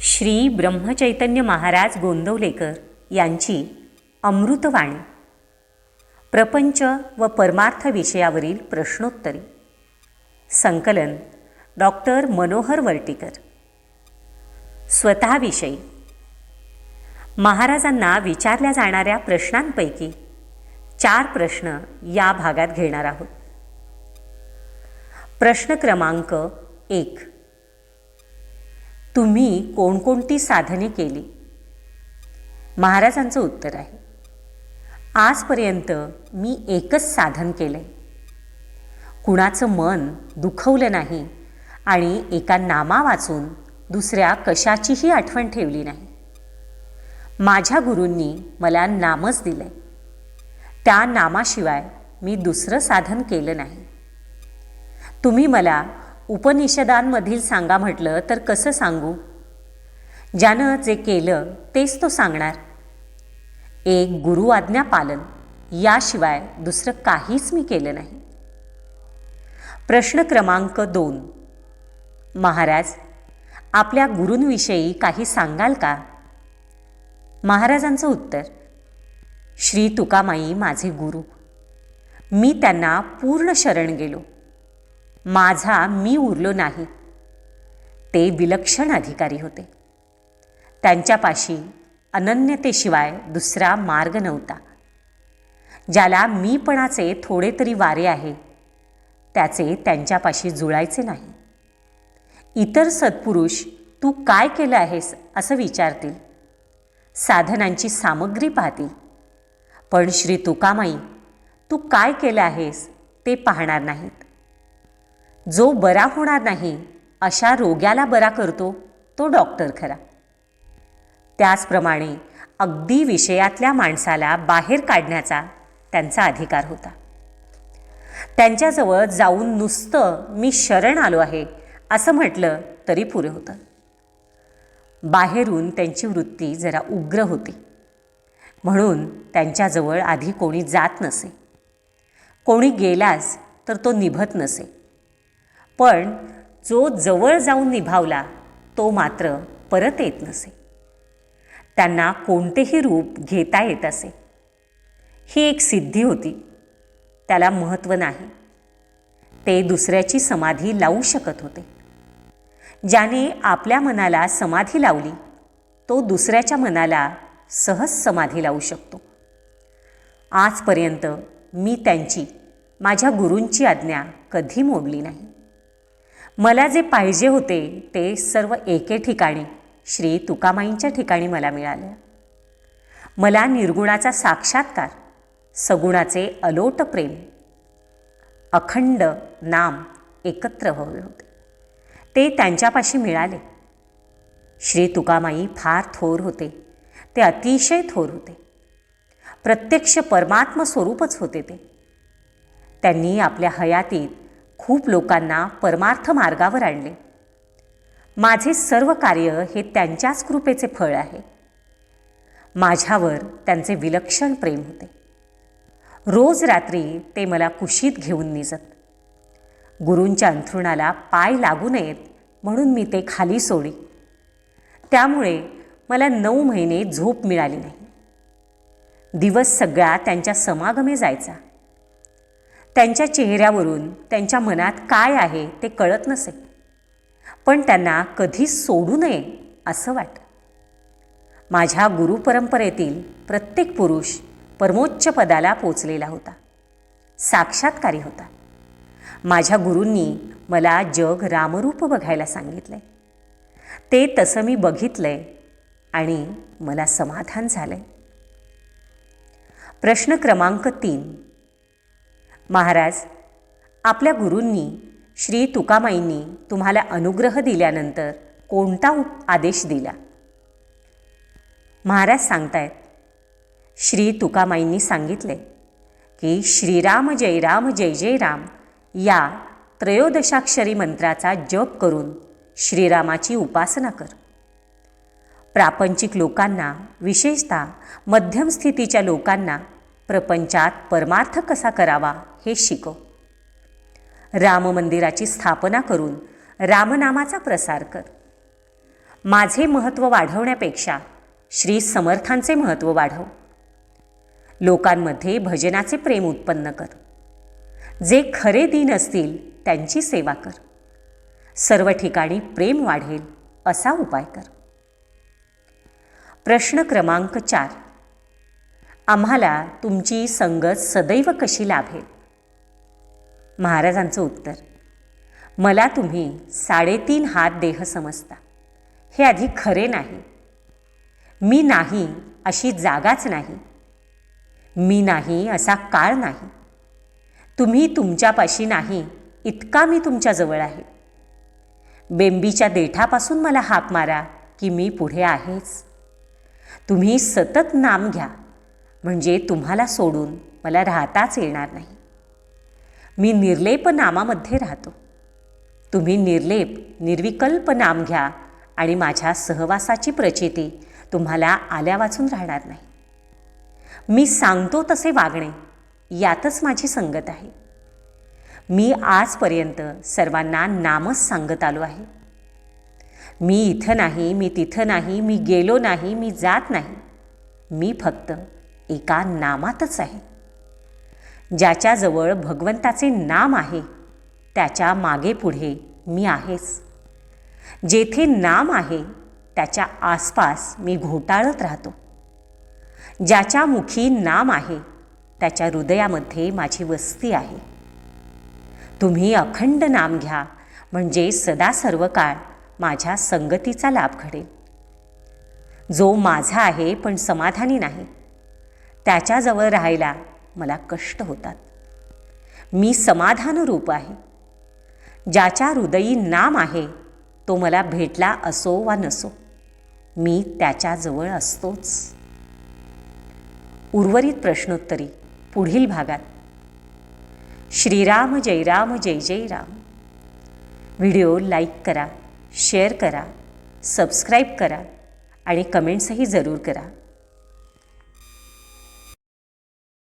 श्री ब्रह्मचैतन्य महाराज गोंदवलेकर यांची अमृतवाणी. प्रपंच व परमार्थ विषयावरील प्रश्नोत्तरी. संकलन डॉक्टर मनोहर वर्टीकर. स्वतःविषयी. महाराजांना विचारल्या जाणाऱ्या प्रश्नांपैकी चार प्रश्न या भागात घेणार आहोत. प्रश्न क्रमांक एक. तुम्ही कोणकोणती साधने केली? महाराजांचं उत्तर आहे आजपर्यंत मी एकच साधन केलंय. कुणाचं मन दुखवलं नाही आणि एका नामा वाचून दुसऱ्या कशाचीही आठवण ठेवली नाही. माझ्या गुरूंनी मला नामच दिलंय. त्या नामाशिवाय मी दुसरं साधन केलं नाही. तुम्ही मला उपनिषदांमधील सांगा म्हटलं तर कसं सांगू? ज्यानं जे केलं तेच तो सांगणार. एक गुरु आज्ञा पालन याशिवाय दुसरं काहीच मी केलं नाही. प्रश्न क्रमांक दोन. महाराज आपल्या गुरूंविषयी काही सांगाल का? महाराजांचं उत्तर श्री तुकामाई माझे गुरु. मी त्यांना पूर्ण शरण गेलो. माझा मी उरलो नाही. ते विलक्षण अधिकारी होते. त्यांच्यापाशी अनन्यतेशिवाय दुसरा मार्ग नव्हता. ज्याला मीपणाचे थोडे तरी वारे आहे त्याचे त्यांच्यापाशी जुळायचे नाही. इतर सत्पुरुष तू काय केलं आहेस? असं विचारतील. साधनांची सामग्री पाहतील. पण श्री तुकामाई तू काय केलं आहेस ते पाहणार नाहीत. जो बरा होणार नाही अशा रोग्याला बरा करतो तो डॉक्टर खरा. त्याचप्रमाणे अगदी विषयातल्या माणसाला बाहेर काढण्याचा त्यांचा अधिकार होता. त्यांच्याजवळ जाऊन नुसतं मी शरण आलो आहे असं म्हटलं तरी पुरे होतं. बाहेरून त्यांची वृत्ती जरा उग्र होती. म्हणून त्यांच्याजवळ आधी कोणी जात नसे. कोणी गेलाच तर तो निभत नसे. पण जो जवळ जाऊन निभावला तो मात्र परत येत नसे. त्यांना कोणतेही रूप घेता येत असे. ही एक सिद्धी होती. त्याला महत्त्व नाही. ते दुसऱ्याची समाधी लावू शकत होते. ज्याने आपल्या मनाला समाधी लावली तो दुसऱ्याच्या मनाला सहज समाधी लावू शकतो. आजपर्यंत मी त्यांची माझ्या गुरूंची आज्ञा कधी मोडली नाही. मला जे पाहिजे होते ते सर्व एके ठिकाणी श्री तुकामाईंच्या ठिकाणी मला मिळालं. मला निर्गुणाचा साक्षात्कार सगुणाचे अलोट प्रेम अखंड नाम एकत्र हवे होते. ते त्यांच्यापाशी मिळाले. श्री तुकामाई फार थोर होते. ते अतिशय थोर होते. प्रत्यक्ष परमात्म स्वरूपच होते ते. त्यांनी आपल्या हयातीत खूप लोकांना परमार्थ मार्गावर आणले. माझे सर्व कार्य हे त्यांच्याच कृपेचे फळ आहे. माझ्यावर त्यांचे विलक्षण प्रेम होते. रोज रात्री ते मला कुशीत घेऊन निजत. गुरूंच्या अंथरुणाला पाय लागू नयेत म्हणून मी ते खाली सोडी. त्यामुळे मला नऊ महिने झोप मिळाली नाही. दिवस सगळा त्यांच्या समागमे जायचा. त्यांच्या चेहऱ्यावरून त्यांच्या मनात काय आहे ते कळत नसे. पण त्यांना कधीच सोडू नये असं वाटतं. माझ्या गुरुपरंपरेतील प्रत्येक पुरुष परमोच्च पदाला पोचलेला होता. साक्षात्कारी होता. माझ्या गुरूंनी मला जग रामरूप बघायला सांगितलंय. ते तसं मी बघितलंय आणि मला समाधान झालंय. प्रश्न क्रमांक तीन. महाराज आपल्या गुरूंनी श्री तुकामाईंनी तुम्हाला अनुग्रह दिल्यानंतर कोणता आदेश दिला? महाराज सांगतायत श्री तुकामाईंनी सांगितले की श्रीराम जय राम जय जय राम या त्रयोदशाक्षरी मंत्राचा जप करून श्रीरामाची उपासना कर. प्रापंचिक लोकांना विशेषतः मध्यम स्थितीच्या लोकांना प्रपंचात परमार्थ कसा करावा हे शिकव राममंदिराची स्थापना करून रामनामाचा प्रसार कर. माझे महत्त्व वाढवण्यापेक्षा श्री समर्थांचे महत्त्व वाढव. लोकांमध्ये भजनाचे प्रेम उत्पन्न कर. जे खरे दीन असतील त्यांची सेवा कर. सर्व ठिकाणी प्रेम वाढेल असा उपाय कर. प्रश्न क्रमांक चार. आम्हाला तुमची संगत सदैव कशी लाभेल? महाराजांचं उत्तर मला तुम्ही साडेतीन हात देह समजता. हे आधी खरे नाही. मी नाही अशी जागाच नाही. मी नाही असा काळ नाही. तुम्ही तुमच्यापाशी नाही इतका मी तुमच्याजवळ आहे. बेंबीच्या देठापासून मला हाक मारा की मी पुढे आहेच. तुम्ही सतत नाम घ्या. म्हणजे तुम्हाला सोडून मला राहताच येणार नाही. मी निर्लेप नामामध्ये राहतो. तुम्ही निर्लेप निर्विकल्प नाम घ्या आणि माझ्या सहवासाची प्रचिती तुम्हाला आल्या वाचून राहणार नाही. मी सांगतो तसे वागणे यातच माझी संगत आहे. मी आजपर्यंत सर्वांना नामच सांगत आलो आहे. मी इथं नाही मी तिथं नाही मी गेलो नाही मी जात नाही. मी फक्त एका नामातच आहे. ज्याच्याजवळ भगवंताचे नाम आहे त्याच्यामागे पुढे मी आहेच जेथे नाम आहे त्याच्या आसपास मी घोटाळत राहतो. ज्याच्या मुखी नाम आहे त्याच्या हृदयामध्ये माझी वस्ती आहे. तुम्ही अखंड नाम घ्या म्हणजे सदा सर्व काळ माझ्या संगतीचा लाभ घडेल. जो माझा आहे पण समाधानी नाही. त्याच्याजवळ राहायला मला कष्ट होतात. मी समाधान रूप आहे. ज्याच्या हृदयी नाम आहे तो मला भेटला असो वा नसो मी त्याच्याजवळ असतोच. उर्वरित प्रश्नोत्तरी पुढील भागात. श्रीराम जय राम जय जय राम. व्हिडिओ लाईक करा शेअर करा सबस्क्राईब करा आणि कमेंट्सही जरूर करा.